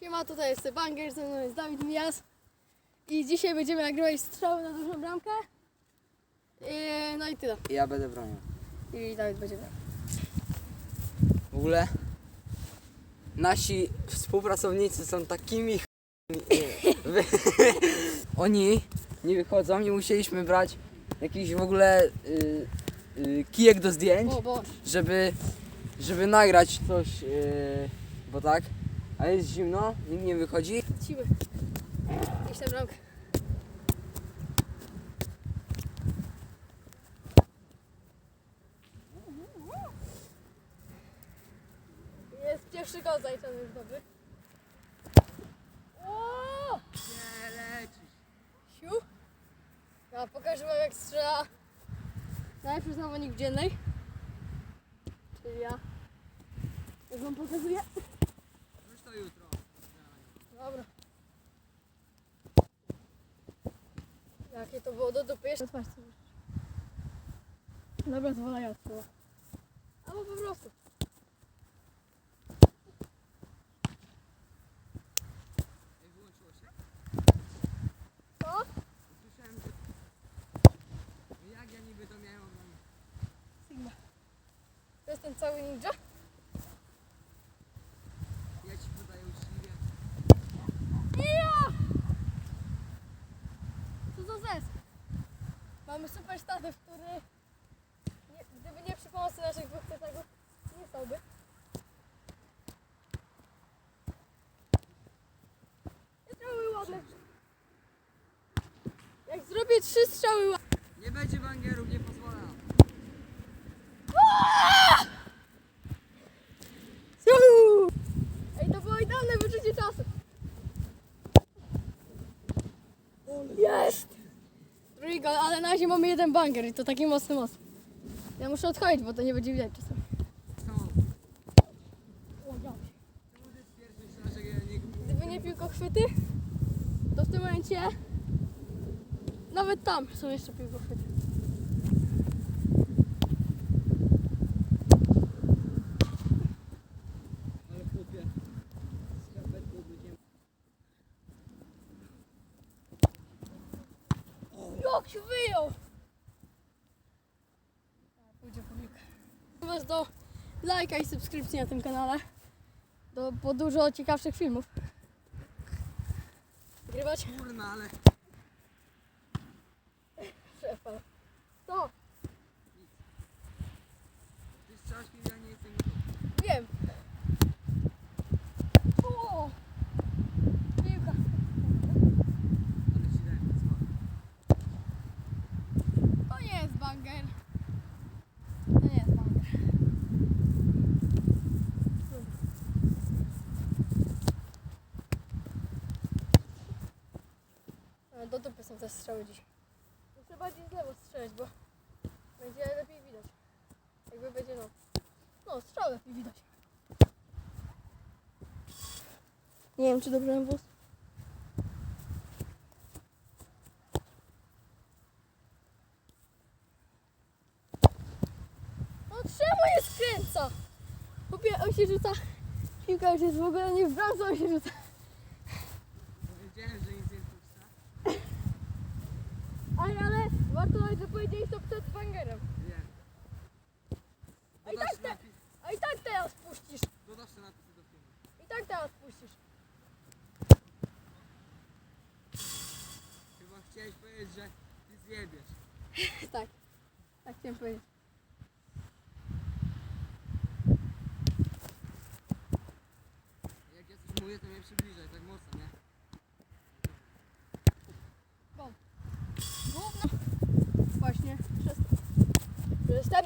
Siema, tutaj jest Banger, ze mną jest Dawid Mijas. I dzisiaj będziemy nagrywać strzały na dużą bramkę. I, no i tyle. Ja będę bronił. I Dawid będzie miał. W ogóle nasi współpracownicy są takimi ch... Wy- Oni nie wychodzą, nie musieliśmy brać jakiś w ogóle y, y, kijek do zdjęć, O Boże. żeby, żeby nagrać coś, y, bo tak, a jest zimno, nikt nie wychodzi. Lecimy. Iść na bramkę. Jest pierwszy gol zaliczony już dobry. O! Nie lecisz. Siu. Ja pokażę wam jak strzela najpierw zawodnik dziennej. Czyli ja. Jak wam pokazuję. To jutro. Dobra. Jakie to było do dupy? Jeszcze. Dobra, ja odpływa. Albo po prostu. Ej, wyłączyło się? Co? Słyszałem, że... Jak ja niby to miałem? Sigma. To jest ten cały ninja? Ja ci podaję uczciwie. Ja! Zes? Mamy super statyw, który nie, gdyby nie przy pomocy naszych dwóch tego nie stałby. Nie strzały ładne. Jak zrobię trzy strzały ładne. Nie będzie bangerów, nie pozwala. Ej, to było idealne wyczucie czasu. Jest! Drugi gol, jeden banger i to taki mocny moc. Ja muszę odchodzić, bo to nie będzie widać czasem. Gdyby nie piłkochwyty, to w tym momencie nawet tam są jeszcze piłkochwyty. Jak się wyjął! Was do lajka i subskrypcji na tym kanale. Do, po dużo ciekawszych filmów. Grywać? Kurna, ale... Szefa. Co? Ty strzelasz piłkę, ja nie jestem gotowy. Wiem. O! Piłka. Ale ci dałem, co? To nie jest banger. To nie jest banger. A, Do dupy są te strzały dziś. Muszę bardziej z lewo strzelać, bo będzie lepiej widać. Jakby będzie no. No, strzał lepiej widać. Nie wiem, czy dobrze mam włos. No czemu nie skręca? Chłopie, on się rzuca. Piłka już jest w ogóle nie w bramce, on się rzuca. Powiedziałem, że nic nie puszcza. Ale, że powiedziałeś to przed bangerem. Wiem. A i Dodasz tak te- napis, A i tak teraz puścisz. dodasz te napisy do filmu. I tak teraz puścisz. Chyba chciałeś powiedzieć, że ty zjebiesz. tak. Tak chciałem powiedzieć. Jak ja coś mówię, to mnie przybliżaj, tak mocno, Jestem.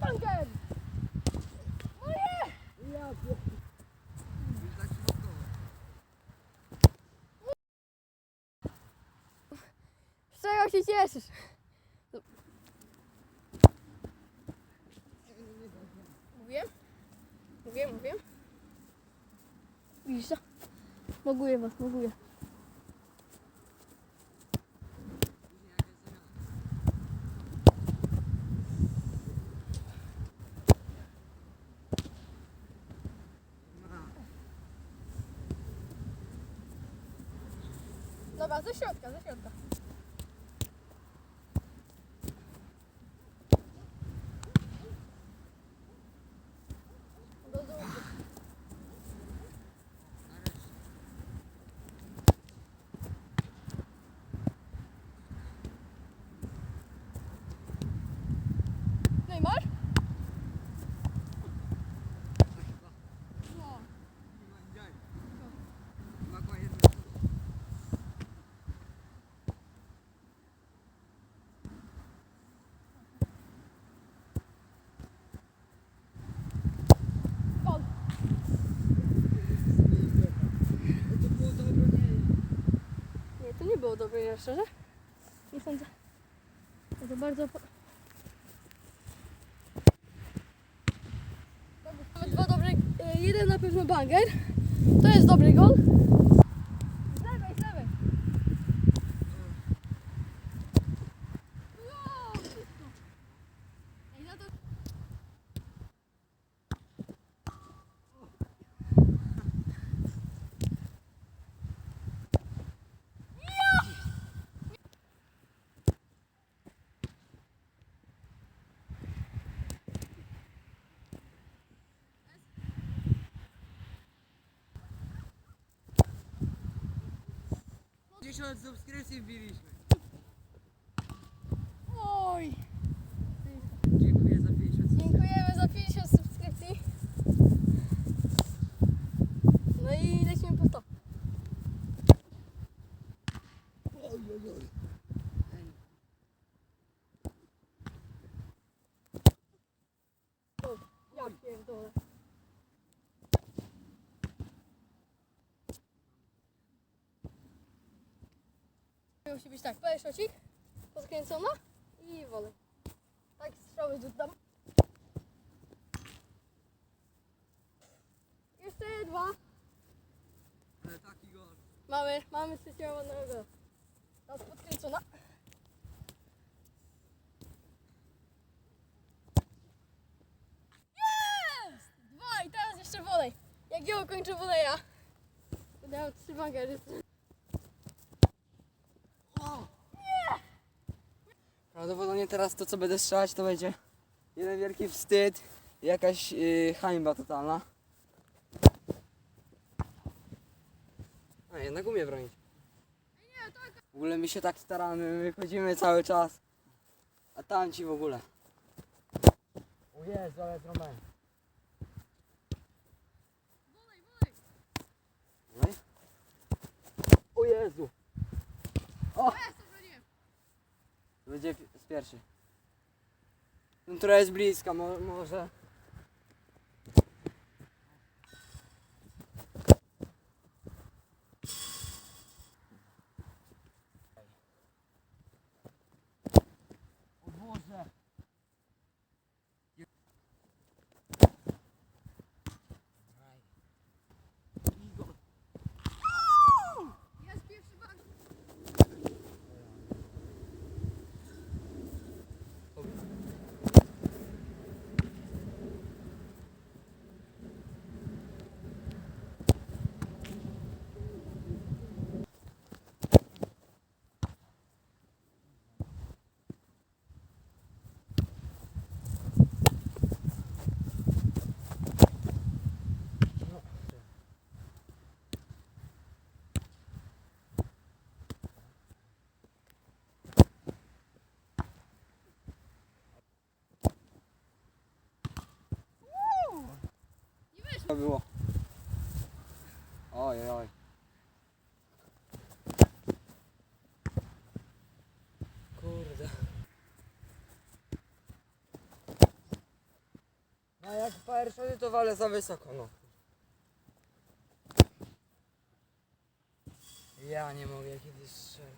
Banger! Moje! Ja Już tak przypadkowo. Z czego się cieszysz? No. Mówię? Mówię, mówię. Widzisz to? Moguję was, moguję. Później jak jest zamiana. Ma. Dobra, ze środka, ze środka. Do dołu. Neymar? No. Gol. Nie, to nie było dobre, nie szczerze. Nie sądzę. To bardzo... Mamy dwa dobre... e, Jeden na pewno banger. To jest dobry gol. що завскресив білішний. Musi być tak, peszocik, podkręcona i wolę. Tak, strzały rzucam. Jeszcze dwa. Ale taki gol. Mamy, mamy trzeciego ładnego. Teraz podkręcona. Jest! Dwa i teraz jeszcze wolej. Jak ja ukończę woleja. Miał trzy bangery. Prawdopodobnie teraz to co będę strzelać to będzie jeden wielki wstyd i jakaś yy, hańba totalna. A jednak umie bronić. W ogóle my się tak staramy, my wychodzimy cały czas. A tamci w ogóle. O Jezu, ale trąbę. Wolej? O Jezu. O! Będzie pi- z która jest bliska, mo może. O Boże. Igor. Jest pierwszy banger. To było. Oj, oj. Kurde. No jak powershody to walę za wysoko, no. Ja nie mogę kiedyś strzelać.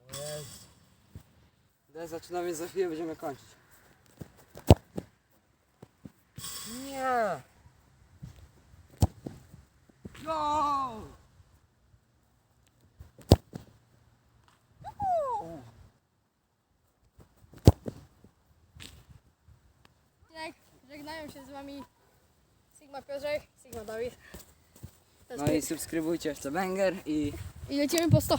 O Jezu. Daj, zaczynamy za chwilę, będziemy kończyć. Nie! Go! Tak, żegnają się z wami Sigma Piotrek, Sigma Dawid. To jest No i subskrybujcie jeszcze Banger i I lecimy po 100.